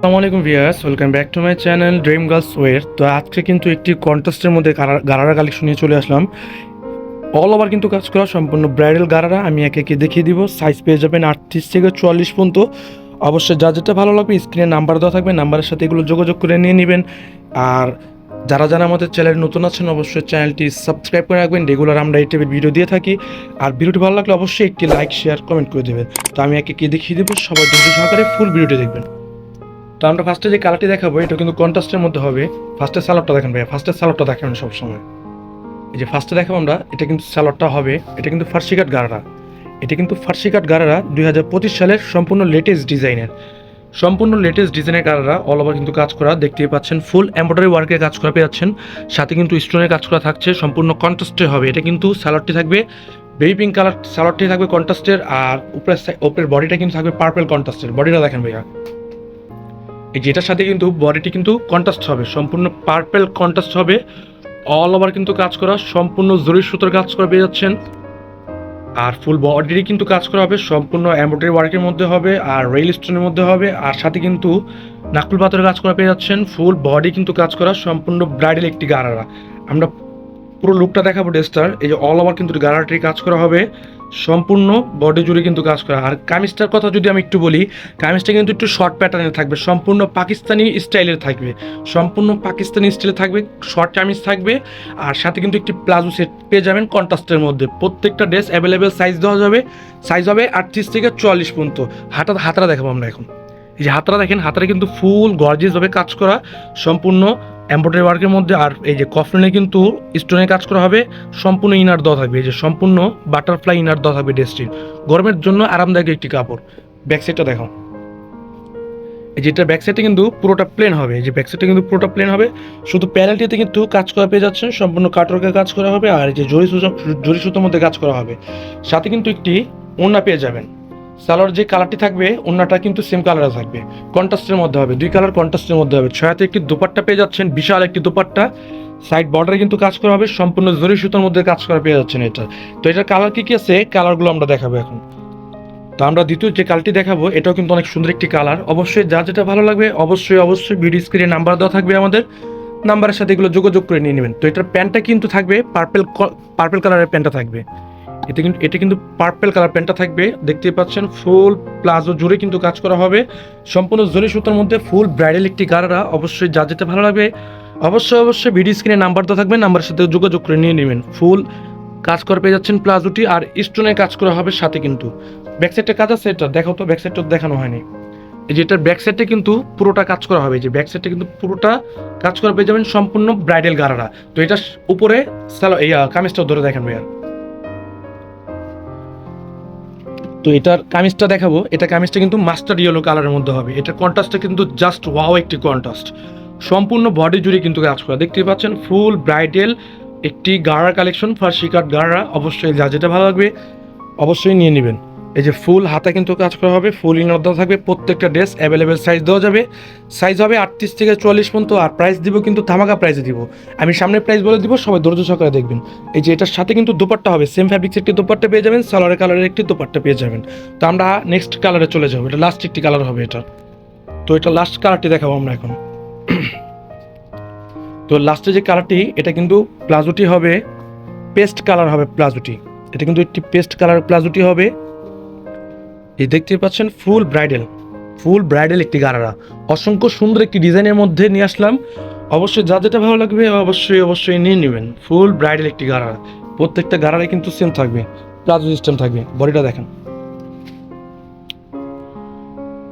আসসালামু আলাইকুম viewers welcome back to my channel dream girls ওয়ের। তো আজকে কিন্তু একটি কন্টেস্টের মধ্যে গারা- গারারা কালেকশন নিয়ে চলে আসলাম। অল ওভার কিন্তু কাজ করা সম্পূর্ণ ব্রাইডাল গারারা, আমি একে একে দেখিয়ে দিব। সাইজ পেয়ে যাবেন আটত্রিশ থেকে চুয়াল্লিশ পর্যন্ত। অবশ্যই যা যেটা ভালো লাগবে স্ক্রিনে নাম্বার দেওয়া থাকবে নাম্বারের সাথে এগুলো যোগাযোগ করে নিয়ে নেবেন। আর যারা যারা আমাদের চ্যানেল নতুন আছেন, অবশ্যই চ্যানেলটি সাবস্ক্রাইব করে রাখবেন। রেগুলার আমরা এই টাইপের ভিডিও দিয়ে থাকি। আর ভিডিওটি ভালো লাগলে অবশ্যই একটি লাইক শেয়ার কমেন্ট করে দেবেন। তো আমি একে একে দেখিয়ে দেবো। সবাই ধৈর্য সহকারে ফুল ভিডিওটি দেখবেন। তো আমরা ফার্স্টে যে কালারটি দেখাবো, এটা কিন্তু কন্ট্রাস্টের মধ্যে হবে। ফার্স্টে সালোয়ারটা দেখেন ভাইয়া ফার্স্টে সালোয়ারটা দেখাবেন সবসময় এই যে ফার্স্টে দেখাবো আমরা, এটা কিন্তু সালোয়ারটা হবে, এটা কিন্তু ফার্সি কাট গারারা। এটা কিন্তু ফার্সি কাট গারারা দুই সালের সম্পূর্ণ লেটেস্ট ডিজাইনের। সম্পূর্ণ লেটেস্ট ডিজাইনের গারারা অল ওভার কিন্তু কাজ করা, দেখতেই পাচ্ছেন ফুল এমব্রয়ডারি ওয়ার্কের কাজ করা পেয়ে যাচ্ছেন। সাথে কিন্তু স্টোনের কাজ করা থাকছে, সম্পূর্ণ কন্ট্রাস্টে হবে। এটা কিন্তু সালোয়ারটি থাকবে বেবি পিঙ্ক কালার সালোয়ারটি থাকবে কন্ট্রাস্টের আর উপরের উপরের বডিটা কিন্তু থাকবে পার্পল কন্ট্রাস্টের বডিটা দেখেন ভাইয়া। যেটার সাথে কিন্তু বডিটি কিন্তু কন্ট্রাস্ট হবে, সম্পূর্ণ পার্পেল কন্ট্রাস্ট হবে। অল ওভার কিন্তু কাজ করা, সম্পূর্ণ জরি সুতোর কাজ করা পেয়ে যাচ্ছেন। আর ফুল বডিরই কিন্তু কাজ করা হবে, সম্পূর্ণ এমব্রয়ডারি ওয়ার্কের মধ্যে হবে, আর রেল স্টোনের মধ্যে হবে, আর সাথে কিন্তু নাকুল পাথরের কাজ করা পেয়ে যাচ্ছেন। ফুল বডি কিন্তু কাজ করা, সম্পূর্ণ ব্রাইডাল একটি গারারা। আমরা পুরো লুকটা দেখাবো ড্রেসটার এই যে অল ওভার কিন্তু গারাটির কাজ করা হবে। সম্পূর্ণ বডি জুড়ে কিন্তু কাজ করা। আর কামিজটার কথা যদি আমি একটু বলি, কামিজটা কিন্তু একটু শর্ট প্যাটার্নের থাকবে, সম্পূর্ণ পাকিস্তানি স্টাইলের থাকবে। সম্পূর্ণ পাকিস্তানি স্টাইলে থাকবে শর্ট কামিজ থাকবে, আর সাথে কিন্তু একটি প্লাজো সেট পেয়ে যাবেন কন্ট্রাস্টের মধ্যে। প্রত্যেকটা ড্রেস অ্যাভেলেবেল সাইজ দেওয়া যাবে সাইজ হবে আটত্রিশ থেকে চুয়াল্লিশ পর্যন্ত। হাতা হাতারা দেখাবো আমরা এখন। এই যে হাতারা দেখেন হাতারা কিন্তু ফুল গর্জিয়াসভাবে কাজ করা, সম্পূর্ণ এমব্রয়ডারি ওয়ার্কের মধ্যে আর এই যে কফলিনে কিন্তু স্টোনের কাজ করা হবে, সম্পূর্ণ ইনার দেওয়া থাকবে। এই যে সম্পূর্ণ বাটারফ্লাই ইনার দেওয়া থাকবে ড্রেসটির গরমের জন্য আরামদায়ক একটি কাপড়। ব্যাক সাইডটা দেখো। এই যেটা ব্যাক সাইডে কিন্তু পুরোটা প্লেন হবে। এই যে ব্যাক সাইডে কিন্তু পুরোটা প্লেন হবে। শুধু প্যানেলটিতে কিন্তু কাজ করা পেয়ে যাচ্ছেন। সম্পূর্ণ কাটওয়ার্কের কাজ করা হবে। আর এই যে জরি সুতো জরি সুতোর মধ্যে কাজ করা হবে। সাথে কিন্তু একটি ওড়না পেয়ে যাবেন। সালোয়ার যে কালারটি থাকবে, ওড়নাটা কিন্তু সেম কালারে থাকবে। কন্ট্রাস্টের মধ্যে হবে। দুই কালার কন্ট্রাস্টের মধ্যে হবে। ছয়াতে একটি দুপাট্টা পেয়ে যাচ্ছেন, বিশাল একটি দুপাট্টা। সাইড বর্ডারে কিন্তু কাজ করা হবে, সম্পূর্ণ জরি সুতোর মধ্যে কাজ করা পেয়ে যাচ্ছেন এটা। তো এটার কালার কি কি আছে? কালারগুলো আমরা দেখাবো এখন। তো আমরা দ্বিতীয় যে কালারটি দেখাবো, এটাও কিন্তু অনেক সুন্দর একটি কালার অবশ্যই যা যেটা ভালো লাগবে, অবশ্যই অবশ্যই ভিডিও স্ক্রিনে নাম্বার দেওয়া থাকবে আমাদের। নাম্বারের সাথে এগুলো যোগাযোগ করে নিয়ে নেবেন। তো এটার প্যান্টটা কিন্তু থাকবে পার্পেল পার্পেল কালারের প্যান্টটা থাকবে। এতে কিন্তু এটা কিন্তু পার্পেল কালার প্যান্টটা থাকবে। দেখতেই পাচ্ছেন, ফুল প্লাজো জুড়ে কিন্তু কাজ করা হবে। সম্পূর্ণ জরি সুতার মধ্যে ফুল ব্রাইডাল একটি গারারা অবশ্যই যা যেটা ভালো লাগবে। অবশ্যই অবশ্যই ভিডিও স্ক্রিনে নাম্বার দেওয়া থাকবে নাম্বারের সাথে যোগাযোগ করে নিয়ে নেবেন। ফুল কাজ করে পেয়ে যাচ্ছেন প্লাজোটি আর স্টোনের কাজ করা হবে সাথে কিন্তু। ব্যাক সাইডটা কাজ আছে এটা দেখো তো ব্যাক সাইডটা দেখানো হয়নি। এই যে এটার ব্যাক সাইডে কিন্তু পুরোটা কাজ করা হবে যে ব্যাক সাইডে কিন্তু পুরোটা কাজ করা পেয়ে যাবেন সম্পূর্ণ ব্রাইডাল গারারা তো এটা উপরে, সালো এই কামিজটাও ধরে দেখেন ভাইয়া। তো এটার কামিজটা দেখাবো। এটা কামিজটা কিন্তু মাস্টার ইয়েলো কালারের মধ্যে হবে। এটা কন্ট্রাস্টটা কিন্তু জাস্ট ওয়াও একটি কন্ট্রাস্ট সম্পূর্ণ বডি জুড়ে কিন্তু কাজ করা। দেখতে পাচ্ছেন, ফুল ব্রাইডেল একটি গাড়া কালেকশন ফার্স্ট শিকার গাড়া অবশ্যই যা যেটা ভালো লাগবে, অবশ্যই নিয়ে নেবেন। এই যে ফুল হাতা কিন্তু কাজ করা হবে, ফুল ইনার দেওয়া থাকবে, প্রত্যেকটা ড্রেস অ্যাভেলেবেল সাইজ দেওয়া যাবে। সাইজ হবে আটত্রিশ থেকে চুয়াল্লিশ পর্যন্ত, আর প্রাইস দিব কিন্তু ধামাকা প্রাইসে দিব। আমি সামনে প্রাইস বলে দিব, সবাই ধৈর্য সহকারে দেখবেন। এই যে এটার সাথে কিন্তু দুপাট্টা হবে সেম ফ্যাব্রিক্স একটি দুপাট্টা পেয়ে যাবেন, সালোয়ারের কালারের একটি দুপাট্টা পেয়ে যাবেন। তো আমরা নেক্সট কালারে চলে যাব, এটা লাস্ট একটি কালার হবে এটা। তো এটা লাস্ট কালারটি দেখাবো আমরা এখন। তো লাস্টে যে কালারটি এটা কিন্তু প্লাজোটি হবে পেস্ট কালার হবে প্লাজোটি। এটা কিন্তু একটি পেস্ট কালার প্লাজোটি হবে। এই দেখতে পাচ্ছেন ফুল ব্রাইডাল। ফুল ব্রাইডাল একটি গারারা। অসংখ্য সুন্দর একটি ডিজাইনের মধ্যে নিয়ে আসলাম। অবশ্যই যা যেটা ভালো লাগবে, অবশ্যই অবশ্যই নিয়ে নেবেন। ফুল ব্রাইডাল একটি গারারা। প্রত্যেকটা গারারে কিন্তু সেম থাকবে। প্লাজো সিস্টেম থাকবে। বডিটা দেখেন।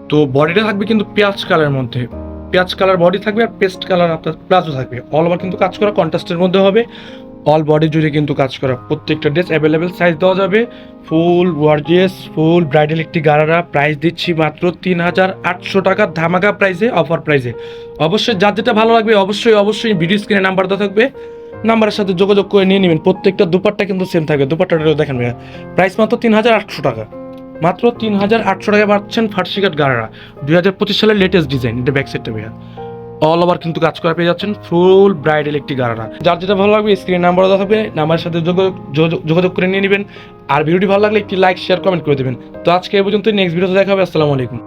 তো বডিটা থাকবে কিন্তু পেঁয়াজ কালারের মধ্যে। পেঁয়াজ কালার বডি থাকবে আর পেস্ট কালার আপনার প্লাজো থাকবে। অল ওভার কিন্তু কাজ করা কন্ট্রাস্টের মধ্যে হবে। অল বডি জুড়ে কিন্তু কাজ করা প্রত্যেকটা ড্রেস অ্যাভেলেবেল সাইজ দেওয়া যাবে। ফুল ওয়ার্জিয়াস ফুল ব্রাইডাল একটি গারারা। প্রাইস দিচ্ছি মাত্র তিন হাজার আটশো টাকার ধামাকা প্রাইসে অফার প্রাইসে অবশ্যই যার যেটা ভালো লাগবে, অবশ্যই অবশ্যই ভিডিও স্ক্রিনে নাম্বার দেওয়া থাকবে। নাম্বারের সাথে যোগাযোগ করে নিয়ে নেবেন। প্রত্যেকটা দুপাট্টা কিন্তু সেম থাকবে। দুপাট্টাটা দেখেন ভাইয়া। প্রাইস মাত্র তিন হাজার আটশো টাকা। মাত্র তিন হাজার আটশো টাকা পাচ্ছেন ফার্সিকাট গারারা। দুই হাজার পঁচিশ সালের লেটেস্ট ডিজাইন এটা ব্যাক সাইডটা ভাইয়া। অল ওভার কিন্তু কাজ করা পেয়ে যাচ্ছেন ফুল ব্রাইডাল একটি গারারা যার যেটা ভালো লাগবে স্ক্রিন নাম্বার দেওয়া থাকবে নাম্বারের সাথে যোগাযোগ করে নিয়ে নেবেন। আর ভিডিওটি ভালো লাগলে একটি লাইক শেয়ার কমেন্ট করে দেবেন। তো আজকে এই পর্যন্ত নেক্সট ভিডিওতে দেখা হবে, আসসালামু আলাইকুম।